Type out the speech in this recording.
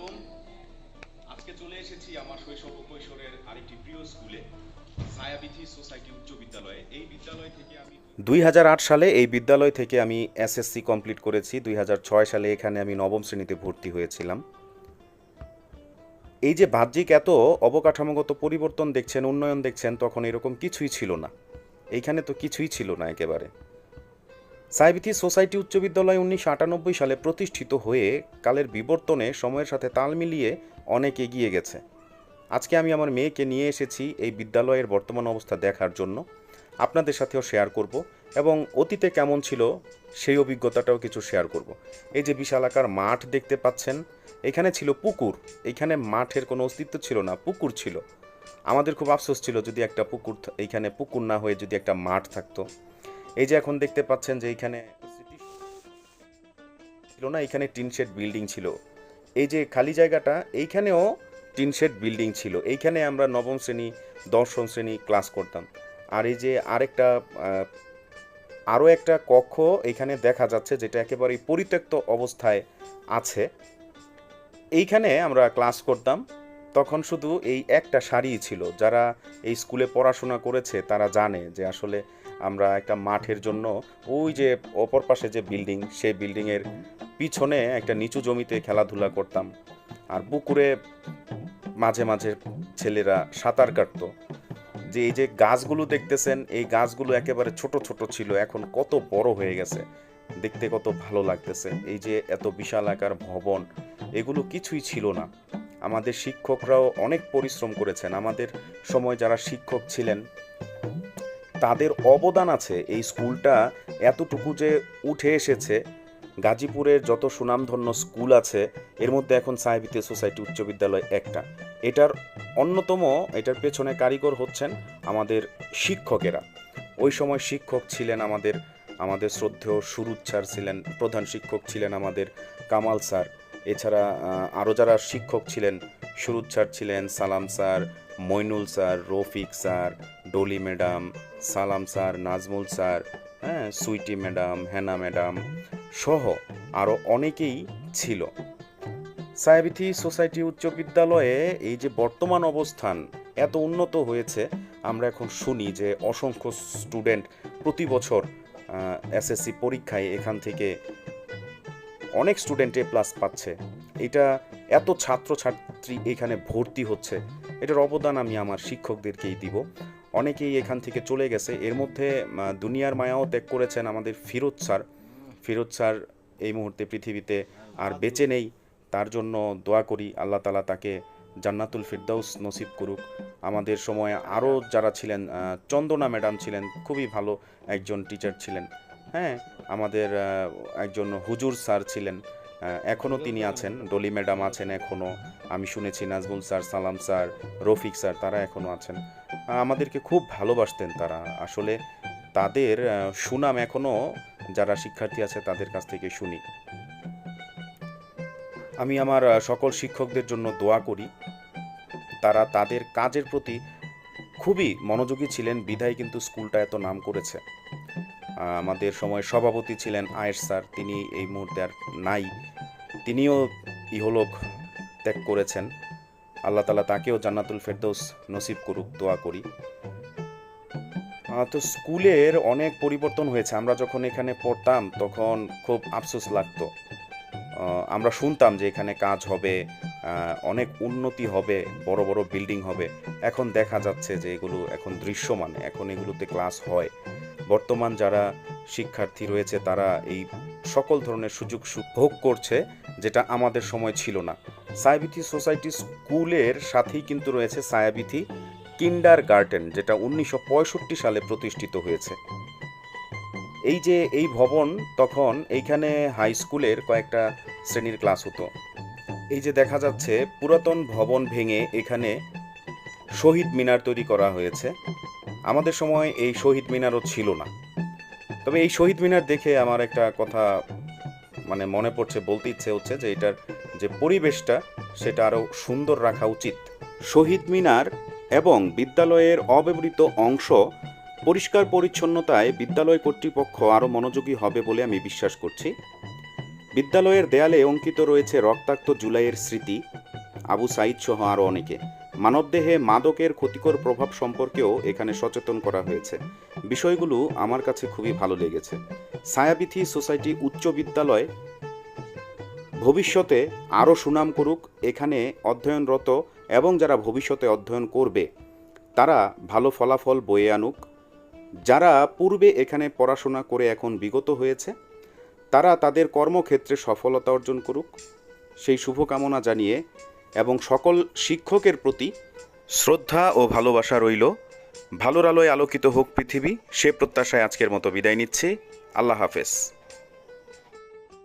আলাইকুম আজকে চলে এসেছি আমার শৈশব কৈশোরের আরেকটি প্রিয় স্কুলে ছায়াবিথি সোসাইটি উচ্চ বিদ্যালয়ে। এই বিদ্যালয় থেকে আমি দুই হাজার আট সালে এই বিদ্যালয় থেকে আমি এসএসসি কমপ্লিট করেছি। দুই হাজার ছয় সালে এখানে আমি নবম শ্রেণীতে ভর্তি হয়েছিলাম। এই যে বাহ্যিক এত অবকাঠামোগত পরিবর্তন দেখছেন, উন্নয়ন দেখছেন, তখন এরকম কিছুই ছিল না। এইখানে তো কিছুই ছিল না একেবারে। সাইবিথি সোসাইটি উচ্চ বিদ্যালয় উনিশশো আটানব্বই সালে প্রতিষ্ঠিত হয়ে কালের বিবর্তনে সময়ের সাথে তাল মিলিয়ে অনেক এগিয়ে গেছে। আজকে আমি আমার মেয়েকে নিয়ে এসেছি এই বিদ্যালয়ের বর্তমান অবস্থা দেখার জন্য। আপনাদের সাথেও শেয়ার করব এবং অতীতে কেমন ছিল সেই অভিজ্ঞতাটাও কিছু শেয়ার করব। এই যে বিশালাকার মাঠ দেখতে পাচ্ছেন, এখানে ছিল পুকুর, এখানে মাঠের কোনো অস্তিত্ব ছিল না, পুকুর ছিল। আমাদের খুব আফসোস ছিল যদি একটা পুকুর এইখানে পুকুর না হয়ে যদি একটা মাঠ থাকতো। এই যে এখন দেখতে পাচ্ছেন যে এইখানে ছিল না এখানে টিনশেড বিল্ডিং ছিল। এই যে খালি জায়গাটা, এইখানেও টিনশেড বিল্ডিং ছিল। এইখানে আমরা নবম শ্রেণি, দশম শ্রেণি ক্লাস করতাম। আর এই যে আরেকটা আরও একটা কক্ষ এখানে দেখা যাচ্ছে যেটা একেবারেই পরিত্যক্ত অবস্থায় আছে। এইখানে আমরা ক্লাস করতাম। তখন শুধু এই একটা সারি ছিল। যারা এই স্কুলে পড়াশোনা করেছে, তারা জানে যে আসলে আমরা একটা মাঠের জন্য ওই যে অপর পাশে যে বিল্ডিং, সেই বিল্ডিংয়ের পিছনে একটা নিচু জমিতে খেলাধুলা করতাম। আর পুকুরে মাঝে মাঝে ছেলেরা সাঁতার কাটতো। যে এই যে গাছগুলো দেখতেছেন, এই গাছগুলো একেবারে ছোট ছোট ছিল, এখন কত বড় হয়ে গেছে। দেখতে কত ভালো লাগতেছে। এই যে এত বিশাল আকার ভবন, এগুলো কিছুই ছিল না। আমাদের শিক্ষকরাও অনেক পরিশ্রম করেছেন। আমাদের সময় যারা শিক্ষক ছিলেন, তাদের অবদান আছে এই স্কুলটা এতটুকু যে উঠে এসেছে। গাজীপুরের যত সুনামধন্য স্কুল আছে, এর মধ্যে এখন সাহেবিতে সোসাইটি উচ্চ বিদ্যালয় একটা। এটার অন্যতম, এটার পেছনে কারিগর হচ্ছেন আমাদের শিক্ষকেরা। ওই সময় শিক্ষক ছিলেন আমাদের আমাদের শ্রদ্ধেয় সুরুৎ স্যার ছিলেন, প্রধান শিক্ষক ছিলেন আমাদের কামাল স্যার। এছাড়া আরও যারা শিক্ষক ছিলেন সুরুৎ স্যার ছিলেন, Salam sir, Mainul sir, Rafiq sir, Dolly madam, Salam sir, Nazmul sir হ্যাঁ সুইটি ম্যাডাম, হেনা ম্যাডাম সহ আরও অনেকেই ছিল। সায়াবিথি সোসাইটি উচ্চ বিদ্যালয়ে এই যে বর্তমান অবস্থান এত উন্নত হয়েছে, আমরা এখন শুনি যে অসংখ্য স্টুডেন্ট প্রতি বছর এসএসসি পরীক্ষায় এখান থেকে অনেক স্টুডেন্ট এ প্লাস পাচ্ছে। এটা এত ছাত্রছাত্রী এখানে ভর্তি হচ্ছে, এটার অবদান আমি আমার শিক্ষকদেরকেই দিব। অনেকেই এখান থেকে চলে গেছে। এর মধ্যে দুনিয়ার মায়াও ত্যাগ করেছেন আমাদের ফিরোজ স্যার। ফিরোজ স্যার এই মুহূর্তে পৃথিবীতে আর বেঁচে নেই। তার জন্য দোয়া করি, আল্লাহ তালা তাকে জান্নাতুল ফিরদাউস নসিব করুক। আমাদের সময় আরও যারা ছিলেন চন্দনা ম্যাডাম ছিলেন, খুবই ভালো একজন টিচার ছিলেন। হ্যাঁ আমাদের একজন হুজুর স্যার ছিলেন এখনও তিনি আছেন, ডলি ম্যাডাম আছেন এখনও, আমি শুনেছি Nazmul sir, Salam sir, Rafiq sir, তারা এখনও আছেন। আমাদেরকে খুব ভালোবাসতেন তারা। আসলে তাদের সুনাম এখনও যারা শিক্ষার্থী আছে তাদের কাছ থেকে শুনি। আমি আমার সকল শিক্ষকদের জন্য দোয়া করি। তারা তাদের কাজের প্রতি খুবই মনোযোগী ছিলেন, বিধায় কিন্তু স্কুলটা এত নাম করেছে। আমাদের সময় সভাপতি ছিলেন আয়েশ স্যার, তিনি এই মুহূর্তে আর নাই। তিনিও ইহলোক ত্যাগ করেছেন। আল্লাহ তালা তাকেও জান্নাতুল ফেরদৌস নসিব করুক, দোয়া করি। তো স্কুলের অনেক পরিবর্তন হয়েছে। আমরা যখন এখানে পড়তাম, তখন খুব আফসোস লাগতো। আমরা শুনতাম যে এখানে কাজ হবে অনেক উন্নতি হবে, বড় বড় বিল্ডিং হবে। এখন দেখা যাচ্ছে যে এগুলো এখন দৃশ্যমান, এখন এগুলোতে ক্লাস হয়। বর্তমান যারা শিক্ষার্থী রয়েছে, তারা এই সকল ধরনের সুযোগ ভোগ করছে যেটা আমাদের সময় ছিল না। সায়াবিথি সোসাইটি স্কুলের সাথেই কিন্তু রয়েছে সায়াবিথি কিন্ডার গার্ডেন যেটা উনিশশো পঁয়ষট্টি সালে প্রতিষ্ঠিত হয়েছে। এই যে এই ভবন, তখন এইখানে হাই স্কুলের কয়েকটা শ্রেণির ক্লাস হতো। এই যে দেখা যাচ্ছে, পুরাতন ভবন ভেঙে এখানে শহীদ মিনার তৈরি করা হয়েছে। আমাদের সময় এই শহীদ মিনারও ছিল না। তবে এই শহীদ মিনার দেখে আমার একটা কথা মানে মনে পড়ছে, বলতে ইচ্ছে হচ্ছে যে এটার যে পরিবেশটা, সেটা আরও সুন্দর রাখা উচিত। শহীদ মিনার এবং বিদ্যালয়ের অব্যবহৃত অংশ পরিষ্কার পরিচ্ছন্নতায় বিদ্যালয় কর্তৃপক্ষ আরও মনোযোগী হবে বলে আমি বিশ্বাস করছি। বিদ্যালয়ের দেয়ালে অঙ্কিত রয়েছে রক্তাক্ত জুলাইয়ের স্মৃতি, আবু সাইদ সহ আরও অনেকে। মানবদেহে মাদকের ক্ষতিকর প্রভাব সম্পর্কেও এখানে সচেতন করা হয়েছে। বিষয়গুলো আমার কাছে খুবই ভালো লেগেছে। ছায়াবিথি সোসাইটি উচ্চ বিদ্যালয় ভবিষ্যতে আরও সুনাম করুক, এখানে অধ্যয়নরত এবং যারা ভবিষ্যতে অধ্যয়ন করবে, তারা ভালো ফলাফল বয়ে আনুক। যারা পূর্বে এখানে পড়াশোনা করে এখন বিগত হয়েছে, তারা তাদের কর্মক্ষেত্রে সফলতা অর্জন করুক। সেই শুভকামনা জানিয়ে এবং সকল শিক্ষকের প্রতি শ্রদ্ধা ও ভালোবাসা রইল। ভালোর আলোয় আলোকিত হোক পৃথিবী, সে প্রত্যাশায় আজকের মতো বিদায় নিচ্ছে। আল্লাহ হাফেজ।